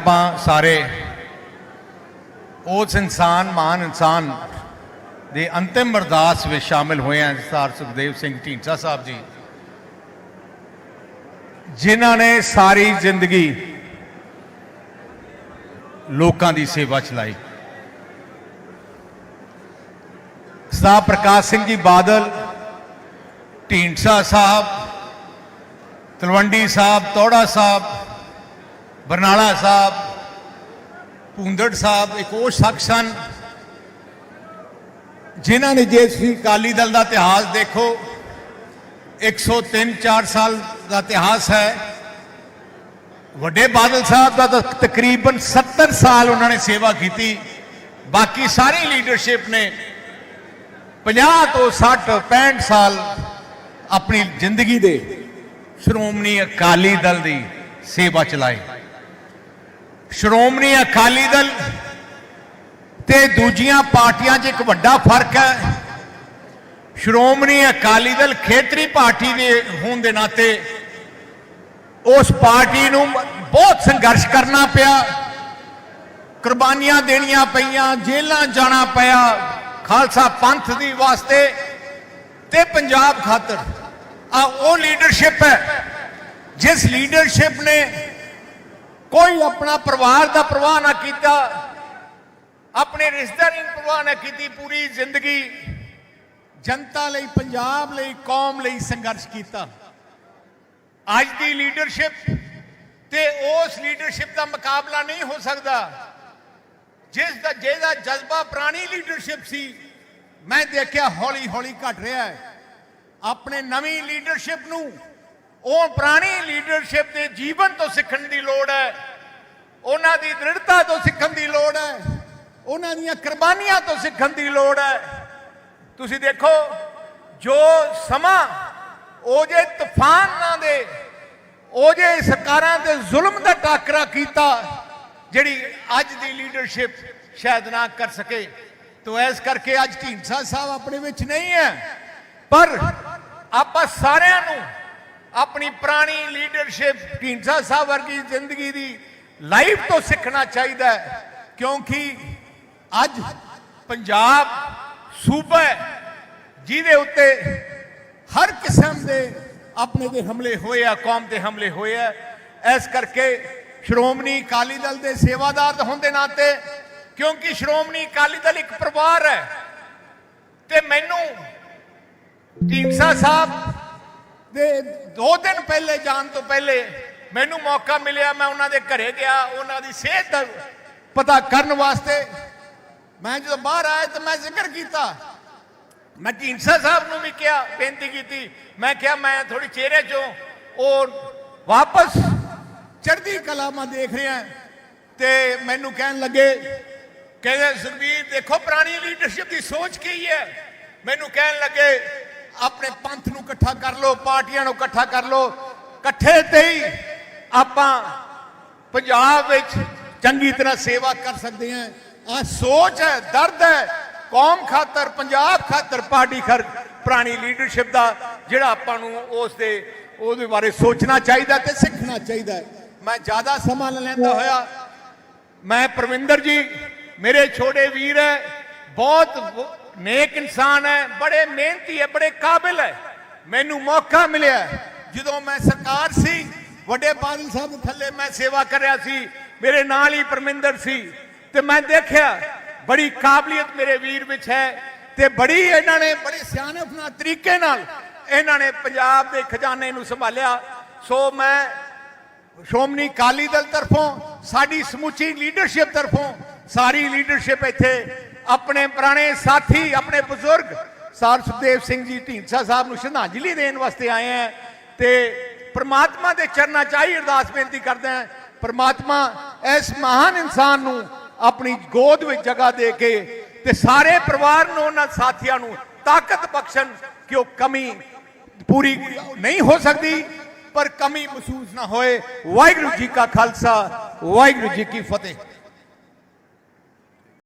ਆਪਾਂ ਸਾਰੇ ਉਸ ਇਨਸਾਨ ਮਾਨ ਇਨਸਾਨ ਦੇ ਅੰਤਿਮ ਅਰਦਾਸ ਵਿੱਚ ਸ਼ਾਮਿਲ ਹੋਏ ਹਾਂ ਸਰ ਸੁਖਦੇਵ ਸਿੰਘ ਢੀਂਡਸਾ ਸਾਹਿਬ ਜੀ। ਜਿਨ੍ਹਾਂ ਨੇ ਸਾਰੀ ਜ਼ਿੰਦਗੀ ਲੋਕਾਂ ਦੀ ਸੇਵਾ ਚਲਾਈ। ਸਰਦਾਰ ਪ੍ਰਕਾਸ਼ ਸਿੰਘ ਜੀ ਬਾਦਲ, ਢੀਂਡਸਾ ਸਾਹਿਬ, ਤਲਵੰਡੀ ਸਾਹਿਬ, ਤੋੜਾ ਸਾਹਿਬ ਬਰਨਾਲਾ ਸਾਹਿਬ ਪੁੰਦੜ ਸਾਹਿਬ, ਇੱਕ ਉਹ ਸ਼ਖਸ ਹਨ ਜਿਨ੍ਹਾਂ ਨੇ ਜੇ ਤੁਸੀਂ ਅਕਾਲੀ ਦਲ ਦਾ ਇਤਿਹਾਸ ਦੇਖੋ 103 4 ਸਾਲ ਦਾ ਇਤਿਹਾਸ ਹੈ। ਵੱਡੇ ਬਾਦਲ ਸਾਹਿਬ ਦਾ ਤਾਂ ਤਕਰੀਬਨ 70 ਸਾਲ ਉਹਨਾਂ ਨੇ ਸੇਵਾ ਕੀਤੀ। ਬਾਕੀ ਸਾਰੀ ਲੀਡਰਸ਼ਿਪ ਨੇ 50 ਤੋਂ 60 65 ਸਾਲ ਆਪਣੀ ਜ਼ਿੰਦਗੀ ਦੇ ਸ਼੍ਰੋਮਣੀ ਅਕਾਲੀ ਦਲ ਦੀ ਸੇਵਾ ਚਲਾਈ। ਸ਼੍ਰੋਮਣੀ ਅਕਾਲੀ ਦਲ ਤੇ ਦੂਜੀਆਂ ਪਾਰਟੀਆਂ 'ਚ ਇੱਕ ਵੱਡਾ ਫ਼ਰਕ ਹੈ। ਸ਼੍ਰੋਮਣੀ ਅਕਾਲੀ ਦਲ ਖੇਤਰੀ ਪਾਰਟੀ ਦੇ ਹੋਣ ਦੇ ਨਾਤੇ ਉਸ ਪਾਰਟੀ ਨੂੰ ਬਹੁਤ ਸੰਘਰਸ਼ ਕਰਨਾ ਪਿਆ। ਕੁਰਬਾਨੀਆਂ ਦੇਣੀਆਂ ਪਈਆਂ, ਜੇਲ੍ਹਾਂ ਜਾਣਾ ਪਿਆ, ਖਾਲਸਾ ਪੰਥ ਦੀ ਵਾਸਤੇ ਤੇ ਪੰਜਾਬ ਖਾਤਰ। ਆ, ਉਹ ਲੀਡਰਸ਼ਿਪ ਹੈ। ਜਿਸ ਲੀਡਰਸ਼ਿਪ ਨੇ ਕੋਈ ਆਪਣਾ ਪਰਿਵਾਰ ਦਾ ਪ੍ਰਵਾਹ ਨਾ ਕੀਤਾ, ਆਪਣੇ ਰਿਸ਼ਤੇਦਾਰੀ ਦੀ ਪ੍ਰਵਾਹ ਨਾ ਕੀਤੀ, ਪੂਰੀ ਜ਼ਿੰਦਗੀ ਜਨਤਾ ਲਈ, ਪੰਜਾਬ ਲਈ, ਕੌਮ ਲਈ ਸੰਘਰਸ਼ ਕੀਤਾ। ਅੱਜ ਦੀ ਲੀਡਰਸ਼ਿਪ ਤੇ ਉਸ ਲੀਡਰਸ਼ਿਪ ਦਾ ਮੁਕਾਬਲਾ ਨਹੀਂ ਹੋ ਸਕਦਾ, ਜਿਸ ਦਾ, ਜਿਹਦਾ ਜਜ਼ਬਾ ਪੁਰਾਣੀ ਲੀਡਰਸ਼ਿਪ ਸੀ, ਮੈਂ ਦੇਖਿਆ ਹੌਲੀ ਹੌਲੀ ਘਟ ਰਿਹਾ ਹੈ। ਆਪਣੇ ਨਵੀਂ ਲੀਡਰਸ਼ਿਪ ਨੂੰ ਉਹ ਪੁਰਾਣੀ ਲੀਡਰਸ਼ਿਪ ਦੇ ਜੀਵਨ ਤੋਂ ਸਿੱਖਣ ਦੀ ਲੋੜ ਹੈ। ਉਹਨਾਂ ਦੀ ਦ੍ਰਿੜਤਾ ਤੋਂ ਸਿੱਖਣ ਦੀ ਲੋੜ ਹੈ। ਉਹਨਾਂ ਦੀਆਂ ਕੁਰਬਾਨੀਆਂ ਤੋਂ ਸਿੱਖਣ ਦੀ ਲੋੜ ਹੈ। ਤੁਸੀਂ ਦੇਖੋ, ਜੋ ਸਮਾਂ ਉਹ ਜੇ ਤੂਫਾਨਾਂ ਦੇ ਉਹ ਜੇ ਸਰਕਾਰਾਂ ਦੇ ਜ਼ੁਲਮ ਦਾ ਟਾਕਰਾ ਕੀਤਾ, ਜਿਹੜੀ ਅੱਜ ਦੀ ਲੀਡਰਸ਼ਿਪ ਸ਼ਾਇਦ ਨਾ ਕਰ ਸਕੇ। ਤੋ ਐਸ ਕਰਕੇ ਅੱਜ ਢੀਂਡਸਾ ਸਾਹਿਬ ਆਪਣੇ ਵਿੱਚ ਨਹੀਂ ਹੈ। ਪਰ ਆਪਾਂ ਸਾਰਿਆਂ ਨੂੰ ਆਪਣੀ ਪੁਰਾਣੀ ਲੀਡਰਸ਼ਿਪ ਢੀਂਡਸਾ ਸਾਹਿਬ ਵਰਗੀ ਜ਼ਿੰਦਗੀ ਦੀ ਲਾਈਫ ਤੋਂ ਸਿੱਖਣਾ ਚਾਹੀਦਾ ਹੈ। ਕਿਉਂਕਿ ਅੱਜ ਪੰਜਾਬ ਸੂਬਾ ਜਿਹਦੇ ਉੱਤੇ ਹਰ ਕਿਸਮ ਦੇ ਆਪਣੇ ਦੇ ਹਮਲੇ ਹੋਏ ਆ, ਕੌਮ ਤੇ ਹਮਲੇ ਹੋਏ ਆ। ਇਸ ਕਰਕੇ ਸ਼੍ਰੋਮਣੀ ਅਕਾਲੀ ਦਲ ਦੇ ਸੇਵਾਦਾਰ ਹੋਣ ਦੇ ਨਾਤੇ, ਕਿਉਂਕਿ ਸ਼੍ਰੋਮਣੀ ਅਕਾਲੀ ਦਲ ਇੱਕ ਪਰਿਵਾਰ ਹੈ। ਤੇ ਮੈਨੂੰ ਢੀਂਡਸਾ ਸਾਹਿਬ ਦੇ 2 ਦਿਨ ਪਹਿਲੇ ਜਾਣ ਤੋਂ ਪਹਿਲੇ ਮੈਨੂੰ ਮੌਕਾ ਮਿਲਿਆ, ਮੈਂ ਉਹਨਾਂ ਦੇ ਘਰੇ ਗਿਆ, ਉਹਨਾਂ ਦੀ ਸਿਹਤ ਦਾ ਪਤਾ ਕਰਨ ਵਾਸਤੇ। ਮੈਂ ਜਦੋਂ ਬਾਹਰ ਆਇਆ ਤਾਂ ਮੈਂ ਜ਼ਿਕਰ ਕੀਤਾ। ਮੈਂ ਢੀਂਡਸਾ ਸਾਹਿਬ ਨੂੰ ਵੀ ਕਿਹਾ, ਬੇਨਤੀ ਕੀਤੀ। ਮੈਂ ਕਿਹਾ, ਮੈਂ ਥੋੜੀ ਚਿਹਰੇ ਚੋਂ ਉਹ ਵਾਪਸ ਚੜ੍ਹਦੀ ਕਲਾ ਮੈਂ ਦੇਖ ਰਿਹਾ ਤੇ ਮੈਨੂੰ ਕਹਿਣ ਲੱਗੇ ਕਹਿੰਦੇ ਸੁਖਬੀਰ, ਦੇਖੋ ਪੁਰਾਣੀ ਲੀਡਰਸ਼ਿਪ ਦੀ ਸੋਚ ਕੀ ਹੈ? ਮੈਨੂੰ ਕਹਿਣ ਲੱਗੇ ਆਪਣੇ ਪੰਥ ਨੂੰ ਇਕੱਠਾ ਕਰ ਲਓ, ਪਾਰਟੀਆਂ ਨੂੰ ਇਕੱਠਾ ਕਰ ਲਓ। ਇਕੱਠੇ ਤੇ ਹੀ ਆਪਾਂ ਪੰਜਾਬ ਵਿੱਚ ਚੰਗੀ ਤਰ੍ਹਾਂ ਸੇਵਾ ਕਰ ਸਕਦੇ ਹਾਂ। ਆ ਸੋਚ ਹੈ, ਦਰਦ ਹੈ, ਕੌਮ ਖਾਤਰ, ਪੰਜਾਬ ਖਾਤਰ, ਪਾਰਟੀ ਖਰ ਪੁਰਾਣੀ ਲੀਡਰਸ਼ਿਪ ਦਾ ਜਿਹੜਾ ਆਪਾਂ ਨੂੰ ਉਸ ਦੇ ਉਹਦੇ ਬਾਰੇ ਸੋਚਣਾ ਚਾਹੀਦਾ ਤੇ ਸਿੱਖਣਾ ਚਾਹੀਦਾ ਹੈ। ਮੈਂ ਜ਼ਿਆਦਾ ਸਮਾਂ ਨਾ ਲੈਂਦਾ ਹੋਇਆ। ਮੈਂ ਪਰਵਿੰਦਰ ਜੀ, ਮੇਰੇ ਛੋਟੇ ਵੀਰ ਹੈ, ਬਹੁਤ ਨੇਕ ਇਨਸਾਨ ਹੈ, ਬੜੇ ਮਿਹਨਤੀ ਹੈ, ਬੜੇ ਕਾਬਿਲ ਹੈ। ਮੈਨੂੰ ਮੌਕਾ ਮਿਲਿਆ ਜਦੋਂ ਮੈਂ ਸਰਕਾਰ ਸੀ, ਵੱਡੇ ਬਾਦਲ ਸਾਹਿਬ ਥੱਲੇ ਮੈਂ ਸੇਵਾ ਕਰ ਸੀ, ਮੇਰੇ ਨਾਲ ਹੀ ਪਰਮਿੰਦਰ ਸੀ। ਤੇ ਮੈਂ ਦੇਖਿਆ, ਬੜੀ ਕਾਬਲੀਅਤ ਮੇਰੇ ਵੀਰ ਵਿੱਚ ਹੈ ਤੇ ਬੜੀ ਇਹਨਾਂ ਨੇ, ਬੜੇ ਸਿਆਣਪ ਨਾਲ ਤਰੀਕੇ ਨਾਲ ਇਹਨਾਂ ਨੇ ਪੰਜਾਬ ਦੇ ਖਜ਼ਾਨੇ ਨੂੰ ਸੰਭਾਲਿਆ। ਸੋ ਮੈਂ ਸ਼੍ਰੋਮਣੀ ਅਕਾਲੀ ਦਲ ਤਰਫੋਂ, ਸਾਡੀ ਸਮੁੱਚੀ ਲੀਡਰਸ਼ਿਪ ਤਰਫੋਂ, ਸਾਰੀ ਲੀਡਰਸ਼ਿਪ ਇੱਥੇ ਆਪਣੇ ਪੁਰਾਣੇ ਸਾਥੀ, ਆਪਣੇ ਬਜ਼ੁਰਗ ਸਰ ਸੁਖਦੇਵ ਸਿੰਘ ਜੀ ਢੀਂਡਸਾ ਸਾਹਿਬ ਨੂੰ ਸ਼ਰਧਾਂਜਲੀ ਦੇਣ ਵਾਸਤੇ ਆਏ ਆ ਤੇ ਪ੍ਰਮਾਤਮਾ ਦੇ ਚਰਨਾਂ 'ਚ ਆਈ ਅਰਦਾਸ ਬੇਨਤੀ ਕਰਦੇ ਆ, ਪ੍ਰਮਾਤਮਾ ਇਸ ਮਹਾਨ ਇਨਸਾਨ ਨੂੰ ਆਪਣੀ ਗੋਦ ਵਿੱਚ ਜਗ੍ਹਾ ਦੇ ਕੇ ਤੇ ਸਾਰੇ ਪਰਿਵਾਰ ਨੂੰ ਉਹਨਾਂ ਸਾਥੀਆਂ ਨੂੰ ਤਾਕਤ ਬਖਸ਼ਣ ਕਿ ਉਹ ਕਮੀ ਪੂਰੀ ਨਹੀਂ ਹੋ ਸਕਦੀ, ਪਰ ਕਮੀ ਮਹਿਸੂਸ ਨਾ ਹੋਏ। ਵਾਹਿਗੁਰੂ ਜੀ ਕਾ ਖਾਲਸਾ, ਵਾਹਿਗੁਰੂ ਜੀ ਕੀ ਫਤਿਹ।